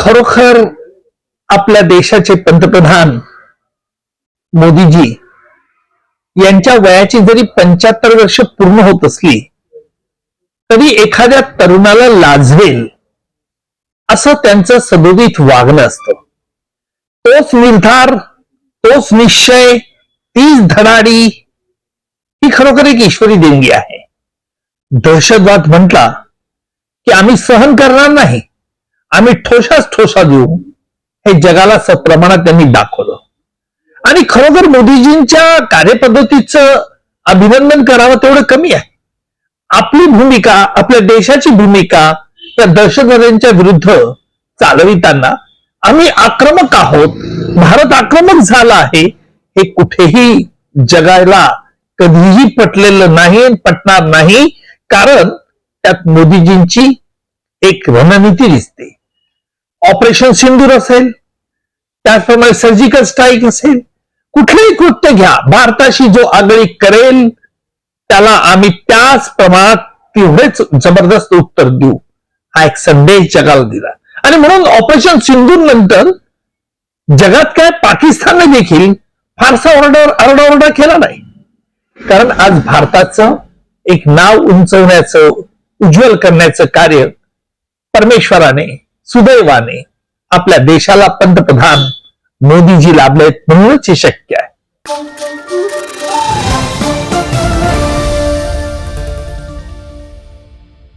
खरोखर आपल्या देशाचे पंतप्रधान मोदीजी यांच्या वयाची जरी पंच्याहत्तर वर्ष पूर्ण होत असली तरी एखाद्या तरुणाला लाजवेल असं त्यांचं सदोदित वागणं असतं. तोच निर्धार तोच निश्चय तीच धडाडी ही खरोखर एक ईश्वरी देणगी आहे. दहशतवाद म्हटला की आम्ही सहन करणार नाही. आम्ही ठोसाच ठोसा देऊ हे जगाला सप्रमाणात त्यांनी दाखवलं. आणि खरोखर मोदीजींच्या कार्यपद्धतीचं अभिनंदन करावं तेवढं कमी आहे. आपली भूमिका आपल्या देशाची भूमिका त्या दहशतवाद्यांच्या विरुद्ध चालविताना आम्ही आक्रमक आहोत. भारत आक्रमक झाला आहे. हे कुठेही जगाला कधीही पटलेलं नाही पटणार नाही. कारण त्यात मोदीजींची एक रणनीती दिसते. ऑपरेशन सिंदूर असेल त्याचप्रमाणे सर्जिकल स्ट्राईक असेल कुठलेही कृत्य घ्या. भारताशी जो आगळी करेल त्याला आम्ही त्याच प्रमाणात तेवढेच जबरदस्त उत्तर देऊ. हा एक संदेश जगाला दिला. आणि म्हणून ऑपरेशन सिंधूर नंतर जगात काय? पाकिस्तानने देखील फारसा ओरडा आरडाओरडा केला नाही. कारण आज भारताचं एक नाव उंचवण्याचं उज्ज्वल करण्याचं कार्य परमेश्वराने सुदैवाने आपल्या देशाला पंतप्रधान मोदीजी लाभलेत म्हणूनच हे शक्य आहे.